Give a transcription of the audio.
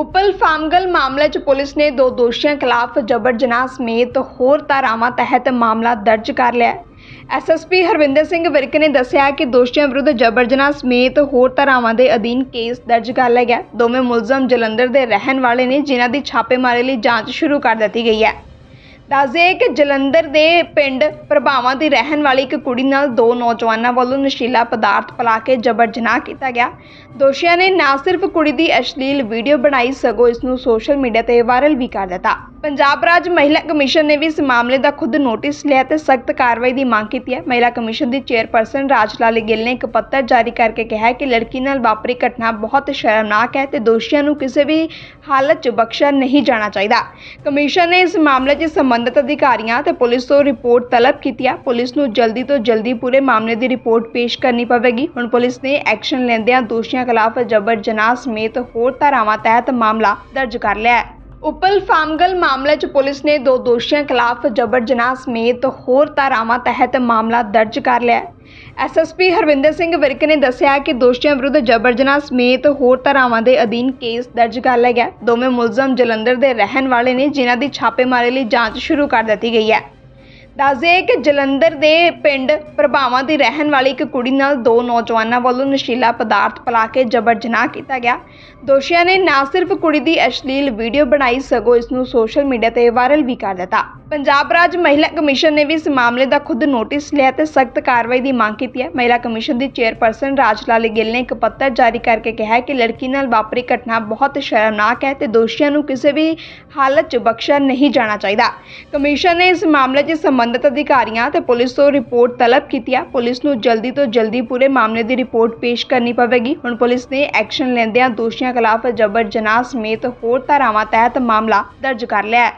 ਉਪਲ ਫਾਮਗਲ ਮਾਮਲੇ 'ਚ ਪੁਲਿਸ ਨੇ ਦੋ ਦੋਸ਼ੀਆਂ ਖਿਲਾਫ ਜਬਰ ਜਨਾਹ ਸਮੇਤ ਹੋਰ ਧਾਰਾਵਾਂ ਤਹਿਤ ਮਾਮਲਾ ਦਰਜ ਕਰ ਲਿਆ ਹੈ। ਐਸਐਸਪੀ ਹਰਵਿੰਦਰ ਸਿੰਘ ਵਿਰਕ ਨੇ ਦੱਸਿਆ ਕਿ ਦੋਸ਼ੀਆਂ ਵਿਰੁੱਧ ਜਬਰ ਜਨਾਹ ਸਮੇਤ ਹੋਰ ਧਾਰਾਵਾਂ ਦੇ ਅਧੀਨ ਕੇਸ ਦਰਜ ਕਰ ਲਿਆ ਗਿਆ। ਦੋਵੇਂ ਮੁਲਜ਼ਮ ਜਲੰਧਰ ਦੇ ਰਹਿਣ ਵਾਲੇ ਨੇ, ਜਿਨ੍ਹਾਂ ਦੀ ਛਾਪੇਮਾਰੀ ਲਈ ਜਾਂਚ ਸ਼ੁਰੂ ਕਰ ਦਿੱਤੀ ਗਈ ਹੈ। ਦੱਸਦੇ ਕਿ ਜਲੰਧਰ ਦੇ ਪਿੰਡ ਪ੍ਰਭਾਵਾਂ ਦੀ ਰਹਿਣ ਵਾਲੀ ਇੱਕ ਕੁੜੀ ਨਾਲ ਦੋ ਨੌਜਵਾਨਾਂ ਵੱਲੋਂ ਨਸ਼ੀਲਾ ਪਦਾਰਥ ਪਿਲਾ ਕੇ ਜਬਰ ਜਨਾਹ ਕੀਤਾ ਗਿਆ। ਦੋਸ਼ੀਆਂ ਨੇ ਨਾ ਸਿਰਫ ਕੁੜੀ ਦੀ ਅਸ਼ਲੀਲ ਵੀਡੀਓ ਬਣਾਈ, ਸਗੋਂ ਇਸ ਨੂੰ ਸੋਸ਼ਲ ਮੀਡੀਆ ਤੇ ਵਾਇਰਲ ਵੀ ਕਰ ਦਿੱਤਾ। ਪੰਜਾਬ ਰਾਜ ਮਹਿਲਾ ਕਮਿਸ਼ਨ ਨੇ ਵੀ ਇਸ ਮਾਮਲੇ ਦਾ ਖੁਦ ਨੋਟਿਸ ਲਿਆ ਤੇ ਸਖਤ ਕਾਰਵਾਈ ਦੀ ਮੰਗ ਕੀਤੀ ਹੈ। ਮਹਿਲਾ ਕਮਿਸ਼ਨ ਦੀ ਚੇਅਰਪਰਸਨ ਰਾਜਲਾਲ ਗਿੱਲ ਨੇ ਇੱਕ ਪੱਤਰ ਜਾਰੀ ਕਰਕੇ ਕਿਹਾ ਹੈ ਕਿ ਲੜਕੀ ਨਾਲ ਵਾਪਰੀ ਘਟਨਾ ਬਹੁਤ ਸ਼ਰਮਨਾਕ ਹੈ ਤੇ ਦੋਸ਼ੀਆਂ ਨੂੰ ਕਿਸੇ ਵੀ ਹਾਲਤ 'ਚ ਬਖਸ਼ਿਆ ਨਹੀਂ ਜਾਣਾ ਚਾਹੀਦਾ। ਕਮਿਸ਼ਨ ਨੇ ਇਸ ਮਾਮਲੇ 'ਚ ਸੰਬੰਧਿਤ ਅਧਿਕਾਰੀਆਂ ਤੇ ਪੁਲਿਸ ਤੋਂ ਰਿਪੋਰਟ ਤਲਬ ਕੀਤੀ ਹੈ ਪੁਲਿਸ ਨੂੰ ਜਲਦੀ ਤੋਂ ਜਲਦੀ ਪੂਰੇ ਮਾਮਲੇ ਦੀ ਰਿਪੋਰਟ ਪੇਸ਼ ਕਰਨੀ ਪਵੇਗੀ। ਹੁਣ ਪੁਲਿਸ ਨੇ ਐਕਸ਼ਨ ਲੈਂਦਿਆਂ ਦੋਸ਼ੀਆਂ ਖਿਲਾਫ ਜਬਰ ਜਨਾਹ ਸਮੇਤ ਹੋਰ ਧਾਰਾਵਾਂ ਤਹਿਤ ਮਾਮਲਾ ਦਰਜ ਕਰ ਲਿਆ ਹੈ। ਉਪਲ ਫਾਮਗਲ ਮਾਮਲੇ 'ਚ ਪੁਲਿਸ ਨੇ ਦੋ ਦੋਸ਼ੀਆਂ ਖਿਲਾਫ ਜਬਰ ਜਨਾਹ ਸਮੇਤ ਹੋਰ ਧਾਰਾਵਾਂ ਤਹਿਤ ਮਾਮਲਾ ਦਰਜ ਕਰ ਲਿਆ ਹੈ। ਐਸਐਸਪੀ ਹਰਵਿੰਦਰ ਸਿੰਘ ਵਿਰਕ ਨੇ ਦੱਸਿਆ ਕਿ ਦੋਸ਼ੀਆਂ ਵਿਰੁੱਧ ਜਬਰ ਜਨਾਹ ਸਮੇਤ ਹੋਰ ਧਾਰਾਵਾਂ ਦੇ ਅਧੀਨ ਕੇਸ ਦਰਜ ਕਰ ਲਿਆ ਗਿਆ ਦੋਵੇਂ ਮੁਲਜ਼ਮ ਜਲੰਧਰ ਦੇ ਰਹਿਣ ਵਾਲੇ ਨੇ, ਜਿਨ੍ਹਾਂ ਦੀ ਛਾਪੇਮਾਰੀ ਲਈ ਜਾਂਚ ਸ਼ੁਰੂ ਕਰ ਦਿੱਤੀ ਗਈ ਹੈ। ਦੱਸਦੇ ਕਿ ਜਲੰਧਰ ਦੇ ਪਿੰਡ ਪ੍ਰਭਾਵਾਂ ਦੀ ਰਹਿਣ ਵਾਲੀ ਇੱਕ ਕੁੜੀ ਨਾਲ ਦੋ ਨੌਜਵਾਨਾਂ ਵੱਲੋਂ ਨਸ਼ੀਲਾ ਪਦਾਰਥ ਪਿਲਾ ਕੇ ਜਬਰ ਜਨਾਹ ਕੀਤਾ ਗਿਆ। ਦੋਸ਼ੀਆਂ ਨੇ ਨਾ ਸਿਰਫ ਕੁੜੀ ਦੀ ਅਸ਼ਲੀਲ ਵੀਡੀਓ ਬਣਾਈ, ਸਗੋਂ ਇਸ ਨੂੰ ਸੋਸ਼ਲ ਮੀਡੀਆ ਤੇ ਵਾਇਰਲ ਵੀ ਕਰ ਦਿੱਤਾ। ਪੰਜਾਬ ਰਾਜ ਮਹਿਲਾ ਕਮਿਸ਼ਨ ਨੇ ਵੀ ਇਸ ਮਾਮਲੇ ਦਾ ਖੁਦ ਨੋਟਿਸ ਲਿਆ ਤੇ ਸਖਤ ਕਾਰਵਾਈ ਦੀ ਮੰਗ ਕੀਤੀ ਹੈ। ਮਹਿਲਾ ਕਮਿਸ਼ਨ ਦੀ ਚੇਅਰਪਰਸਨ ਰਾਜਲਾਲ ਗਿੱਲ ਨੇ ਇੱਕ ਪੱਤਰ ਜਾਰੀ ਕਰਕੇ ਕਿਹਾ ਕਿ ਲੜਕੀ ਨਾਲ ਵਾਪਰੀ ਘਟਨਾ ਬਹੁਤ ਸ਼ਰਮਨਾਕ ਹੈ ਤੇ ਦੋਸ਼ੀਆਂ ਨੂੰ ਕਿਸੇ ਵੀ ਹਾਲਤ 'ਚ ਬਖਸ਼ਿਆ ਨਹੀਂ ਜਾਣਾ ਚਾਹੀਦਾ। ਕਮਿਸ਼ਨ ਨੇ ਇਸ ਮਾਮਲੇ 'ਚ ਸੰਬੰਧਿਤ ਅਧਿਕਾਰੀਆਂ ਤੇ ਪੁਲਿਸ ਤੋਂ ਰਿਪੋਰਟ ਤਲਬ ਕੀਤੀ ਹੈ ਪੁਲਿਸ ਨੂੰ ਜਲਦੀ ਤੋਂ ਜਲਦੀ ਪੂਰੇ ਮਾਮਲੇ ਦੀ ਰਿਪੋਰਟ ਪੇਸ਼ ਕਰਨੀ ਪਵੇਗੀ। ਹੁਣ ਪੁਲਿਸ ਨੇ ਐਕਸ਼ਨ ਲੈਂਦਿਆਂ ਦੋਸ਼ੀਆਂ ਖਿਲਾਫ ਜਬਰ ਜਨਾਹ ਸਮੇਤ ਹੋਰ ਧਾਰਾਵਾਂ ਤਹਿਤ ਮਾਮਲਾ ਦਰਜ ਕਰ ਲਿਆ ਹੈ।